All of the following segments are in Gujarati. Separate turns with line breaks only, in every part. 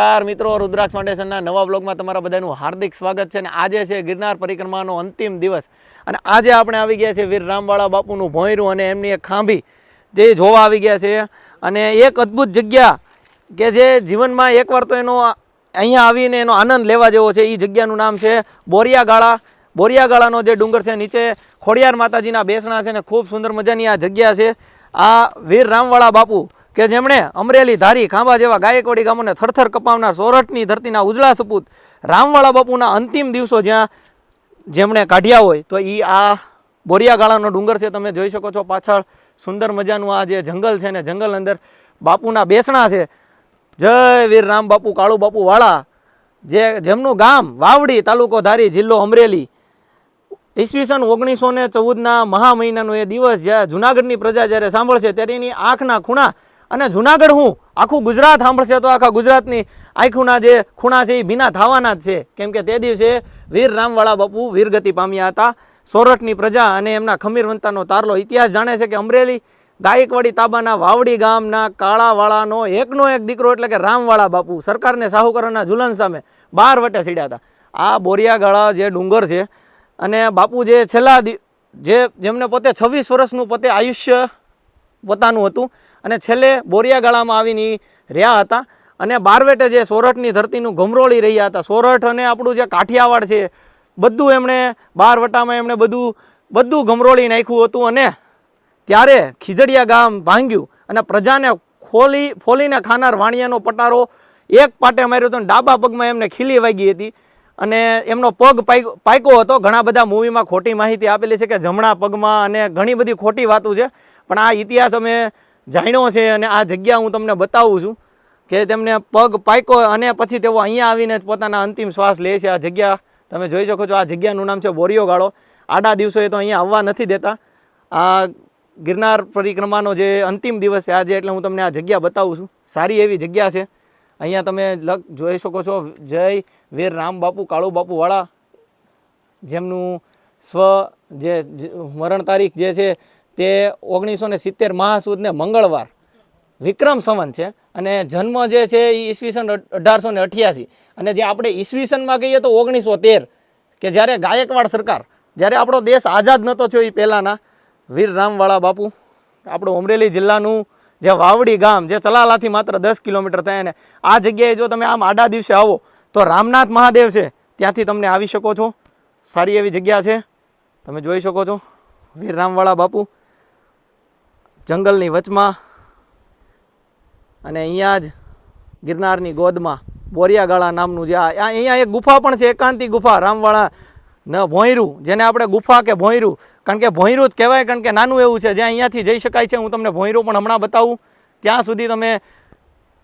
નમસ્કાર મિત્રો, રુદ્રાક્ષ ફાઉન્ડેશનના નવા બ્લોગમાં તમારા બધાનું હાર્દિક સ્વાગત છે અને આજે છે ગિરનાર પરિક્રમાનો અંતિમ દિવસ. અને આજે આપણે આવી ગયા છે વીર રામવાળા બાપુનું ભોંયરું અને એમની એક ખાંભી. જે જોવા આવી ગયા છે. અને એક અદ્ભુત જગ્યા કે જે જીવનમાં એકવાર તો એનો અહીંયા આવીને એનો આનંદ લેવા જેવો છે. એ જગ્યાનું નામ છે બોરિયાગાળા. બોરિયાગાળાનો જે ડુંગર છે, નીચે ખોડિયાર માતાજીના બેસણા છે ને ખૂબ સુંદર મજાની આ જગ્યા છે. આ વીર રામવાળા બાપુ કે જેમણે અમરેલી ધારી ખાંભા જેવા ગાયકવાડી ગામોને થરથર કપાવનાર સોરઠની ધરતીના ઉજળા સપૂત રામવાળા બાપુના અંતિમ દિવસો જ્યાં જેમણે કાઢ્યા હોય, તો એ આ બોરિયાગાળાનો ડુંગર છે, તમે જોઈ શકો છો પાછળ સુંદર મજાનું આ જે જંગલ છે ને જંગલ અંદર બાપુના બેસણા છે. જય વીર રામ બાપુ, કાળુ બાપુ વાળા. જે જેમનું ગામ વાવડી તાલુકો ધારી જિલ્લો અમરેલી. ઈસવીસન ઓગણીસો ને ચૌદના મહા મહિનાનો એ દિવસ જ્યાં જુનાગઢની પ્રજા જ્યારે સાંભળશે ત્યારે એની આંખના ખૂણા અને જુનાગઢ હું? આખું ગુજરાત સાંભળશે તો આખા ગુજરાતની આંખુના જે ખૂણા છે એ ભીના થવાના જ છે. કેમ કે તે દિવસે વીર રામવાળા બાપુ વીરગતિ પામ્યા હતા. સોરઠની પ્રજા અને એમના ખમીરવંતાનો તારલો. ઇતિહાસ જાણે છે કે અમરેલી ગાયકવાડી તાબાના વાવડી ગામના કાળાવાળાનો એકનો એક દીકરો એટલે કે રામવાળા બાપુ. સરકારને સાહુકારોના જુલન સામે બાર વટે સીડ્યા હતા. આ બોરિયાગાળા જે ડુંગર છે અને બાપુ જે છેલ્લા જે જેમને પોતે છવ્વીસ વર્ષનું પોતે આયુષ્ય પોતાનું હતું અને છેલ્લે બોરિયાગાળામાં આવીને રહ્યા હતા. અને બારવેટે જે સોરઠની ધરતીનું ગમરોળી રહ્યા હતા. સોરઠ અને આપણું જે કાઠિયાવાડ છે, બધું એમણે બારવટામાં એમણે બધું બધું ગમરોળી નાખ્યું હતું. અને ત્યારે ખીજડીયા ગામ ભાંગ્યું અને પ્રજાને ખોલી, ફોલીને ખાનાર વાણિયાનો પટારો એક પાટે માર્યો હતો અને ડાબા પગમાં એમને ખીલી વાગી હતી. અને એમનો પગ પાક્યો હતો. ઘણા બધા મૂવીમાં ખોટી માહિતી આપેલી છે કે જમણા પગમાં અને ઘણી બધી ખોટી વાતો છે. પણ આ ઇતિહાસ અમે જાણ્યો છે અને આ જગ્યા હું તમને બતાવું છું કે તેમને પગ પાક્યો અને પછી તેઓ અહીંયા આવીને જ પોતાના અંતિમ શ્વાસ લે છે આ જગ્યા. તમે જોઈ શકો છો આ જગ્યાનું નામ છે બોરિયો ગાળો. આડા દિવસોએ તો અહીંયા આવવા નથી દેતા. આ ગિરનાર પરિક્રમાનો જે અંતિમ દિવસ છે આજે એટલે હું તમને આ જગ્યા બતાવું છું. સારી એવી જગ્યા છે. અહીંયા તમે લગ જોઈ શકો છો જય વીર રામ બાપુ, કાળુ બાપુવાળા જેમનું સ્વ જે, મરણ તારીખ જે છે તે ઓગણીસો ને સિત્તેર મહાસુદને મંગળવાર વિક્રમ સંવંત છે. અને જન્મ જે છે એ ઈસવીસન અઢારસો ને અઠ્યાસી. અને જે આપણે ઈસવીસનમાં કહીએ તો ઓગણીસો તેર, કે જ્યારે ગાયકવાડ સરકાર, જ્યારે આપણો દેશ આઝાદ નહોતો થયો એ પહેલાંના, વીર રામવાળા બાપુ, આપણું અમરેલી જિલ્લાનું જે વાવડી ગામ, જે ચલાલાથી માત્ર દસ કિલોમીટર થાય ને આ જગ્યાએ જો તમે આમ આડા દિવસે આવો, તો રામનાથ મહાદેવ છે, ત્યાંથી તમને આવી શકો છો. સારી એવી જગ્યા છે. તમે જોઈ શકો છો. વીર રામવાળા બાપુ જંગલની વચમાં અને અહીંયા જ ગિરનારની ગોદમાં બોરિયાગાળા નામનું જે અહીંયા એક ગુફા પણ છે, એકાંતિ ગુફા, રામવાળા ન ભોંયરું, જેને આપણે ગુફા કે ભોંયરું, કારણ કે ભોંયરું જ કહેવાય, કારણ કે નાનું એવું છે, જ્યાં અહીંયાથી જઈ શકાય છે. હું તમને ભોંયરું પણ હમણાં બતાવું. ત્યાં સુધી તમે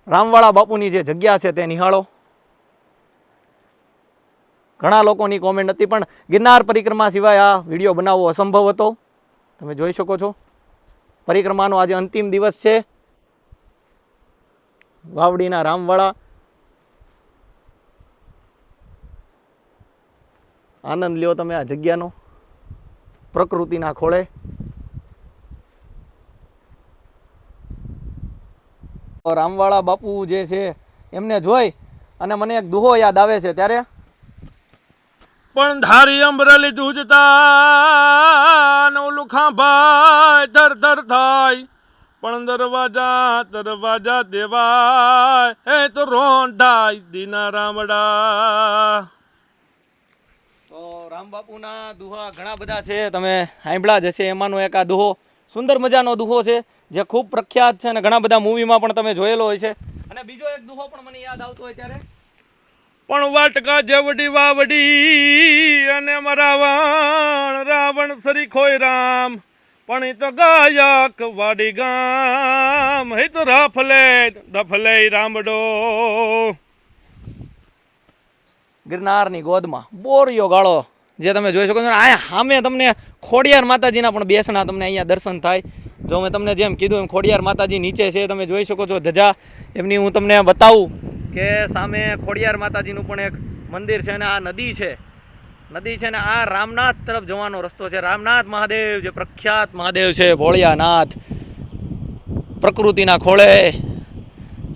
રામવાળા બાપુની જે જગ્યા છે તે નિહાળો. ઘણા લોકોની કોમેન્ટ હતી, પણ ગિરનાર પરિક્રમા સિવાય આ વીડિયો બનાવવો અસંભવ હતો. તમે જોઈ શકો છો. પરિક્રમાનો આજે અંતિમ દિવસ છે. વાવડીના રામવાળા. આનંદ લ્યો તમે આ જગ્યાનો. પ્રકૃતિના ખોળે. રામવાળા બાપુ જે છે, એમને જોઈ અને મને એક દુહો યાદ આવે છે. ત્યારે?
પણ ધારી અમરેલી ધૂજતા ઓલું ખાંભાય ધર ધર થાય. પણ દરવાજા દરવાજા દેવાય, હે તો રોંઢાય દીના રામડા.
તો રામ બાપુના દુહા ઘણા બધા છે, તમે સાંભળ્યા જ હશે એમાંનો એક આ દુહો. સુંદર મજાનો દુહો છે, જે ખૂબ પ્રખ્યાત છે અને ઘણા બધા મૂવીમાં પણ તમે જોયેલો હોય છે. અને બીજો એક દુહો પણ મને યાદ આવતો હોય ત્યારે.
પણ વાટકા જેવડી વાવડી અને મરાવણ રાવણ સરી ખોય રામ. પણ એ તો ગાયક વાડી ગામ. હે તો રફલે ડફલે રામડો.
ગિરનારની ગોદમાં બોરિયો ગાળો. જે તમે જોઈ શકો છો આ સામે તમને ખોડિયાર માતાજીના પણ બેસણા તમને અહીંયા દર્શન થાય. જો મેં તમને જેમ કીધું એમ ખોડિયાર માતાજી નીચે છે, તમે જોઈ શકો છો ધજા. એમની હું તમને બતાવું. કે સામે ખોડિયાર માતાજીનું પણ એક મંદિર છે અને આ નદી છે. નદી છે ને આ રામનાથ તરફ જવાનો રસ્તો છે. રામનાથ મહાદેવ જે પ્રખ્યાત મહાદેવ છે, ભોળિયાનાથ. પ્રકૃતિના ખોળે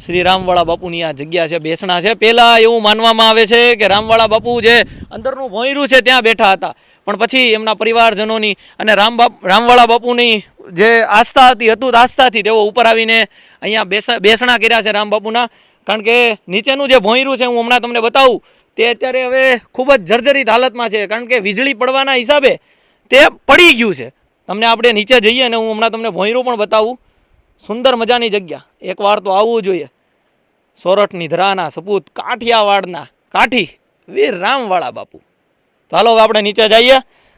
શ્રી રામવાળા બાપુની આ જગ્યા છે, બેસણા છે. પહેલાં એવું માનવામાં આવે છે કે રામવાળા બાપુ જે અંદરનું ભોંયરું છે ત્યાં બેઠા હતા. પણ પછી એમના પરિવારજનોની અને રામ બાપ, રામવાળા બાપુની જે આસ્થા હતી હતું આસ્થાથી તેઓ ઉપર આવીને અહીંયા બેસા, બેસણા કર્યા છે રામ બાપુના. કારણ કે નીચેનું જે ભોંયરું છે, હું હમણાં તમને બતાવું, તે અત્યારે હવે ખૂબ જ જર્જરિત હાલતમાં છે. કારણ કે વીજળી પડવાના હિસાબે તે પડી ગયું છે. તમને આપણે નીચે જઈએ અને હું હમણાં તમને ભોંયરું પણ બતાવું. સુંદર મજાની જગ્યા. એકવાર તો આવવું જોઈએ. સોરઠની ધરાના, સપૂત કાઠિયાવાડના, કાઠી વીર રામવાળા બાપુ. તો હાલો હવે આપણે નીચે જઈએ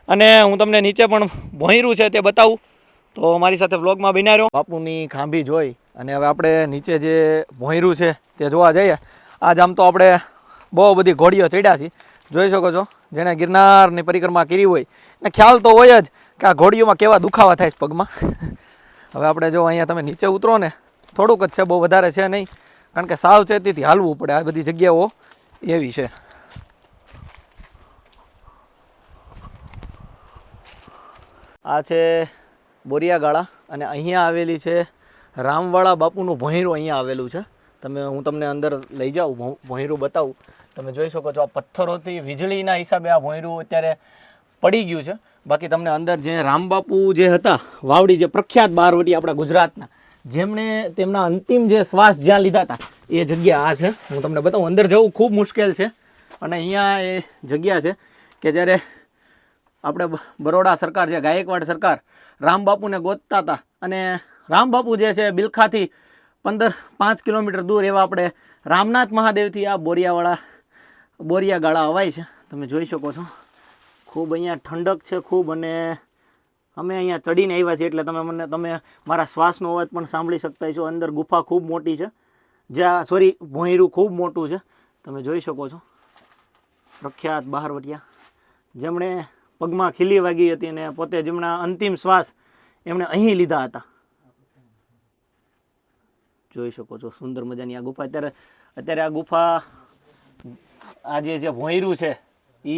અને હું તમને નીચે પણ ભોંયરું છે તે બતાવું. તો મારી સાથે વ્લોગમાં બિનાર્યો બાપુની ખાંભી જોઈ. અને હવે આપણે નીચે જે ભોંયરું છે તે જોવા જઈએ. આજ આમ તો આપણે બહુ બધી ઘોડીઓ ચડ્યા છીએ. જોઈ શકો છો, જેણે ગિરનારની પરિક્રમા કરી હોય. ને ખ્યાલ તો હોય જ કે આ ઘોડીઓમાં કેવા દુખાવા થાય છે પગમાં. હવે આપણે જો અહીંયા તમે નીચે ઉતરો ને, થોડુંક જ છે, બહુ વધારે છે નહીં. કારણ કે સાવચેતીથી હાલવું પડે આ બધી જગ્યાઓ એવી છે. આ છે બોરિયાગાળા અને અહીંયા આવેલી છે રામવાળા બાપુનું ભોંયરું અહીંયા આવેલું છે. તમે, હું તમને અંદર લઈ જાઉં ભોંયરું બતાવું. તમે જોઈ શકો છો આ પથ્થરોથી, વીજળીના હિસાબે આ ભોંયરું અત્યારે પડી ગયું છે. બાકી તમને અંદર જે રામબાપુ જે હતા, વાવડી જે પ્રખ્યાત બારવટી આપણા ગુજરાતના, જેમણે તેમના અંતિમ જે શ્વાસ જ્યાં લીધા હતા, એ જગ્યા આ છે. હું તમને બતાવું, અંદર જવું ખૂબ મુશ્કેલ છે. અને અહીંયા એ જગ્યા છે કે જ્યારે આપણે બરોડા સરકાર છે ગાયકવાડ સરકાર રામબાપુને ગોતતા હતા અને રામબાપુ જે છે બિલખાથી પંદર પાંચ કિલોમીટર દૂર એવા આપણે રામનાથ મહાદેવથી આ બોરિયાવાળા બોરિયા ગાળા અવાય છે. તમે જોઈ શકો છો. ખૂબ અહીંયા ઠંડક છે ખૂબ અને અમે અહીંયા ચડીને આવ્યા છીએ એટલે તમે મને તમે મારા શ્વાસનો અવાજ પણ સાંભળી શકતા છો અંદર ગુફા ખૂબ મોટી છે. જ્યાં સોરી, ભોંયરું ખૂબ મોટું છે. તમે જોઈ શકો છો. પ્રખ્યાત બહારવટિયા. જેમણે પગમાં ખીલી વાગી હતી અને પોતે જેમના અંતિમ શ્વાસ એમણે અહીં લીધા હતા. જોઈ શકો છો, સુંદર મજાની આ ગુફા. અત્યારે અત્યારે આ ગુફા આ જે જે ભોંયરું છે એ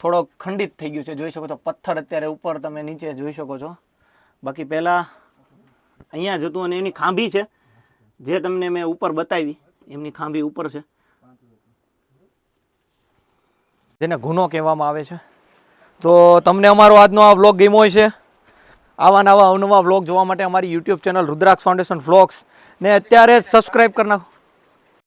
થોડો ખંડિત થઈ ગયું છે. જોઈ શકો છો, પથ્થર અત્યારે ઉપર તમે નીચે જોઈ શકો છો. બાકી પહેલાં અહીંયા જતું અને એની ખાંભી છે, જે તમને મેં ઉપર બતાવી. એમની ખાંભી ઉપર છે. જેને ગુનો કહેવામાં આવે છે. તો તમને અમારો આજનો આ વ્લોગ ગમ્યો હોય છે આવા નવા અવનવા વ્લોગ જોવા માટે અમારી YouTube channel Rudraksh foundation vlogs ને અત્યારે જ સબસ્ક્રાઈબ કરી નાખો.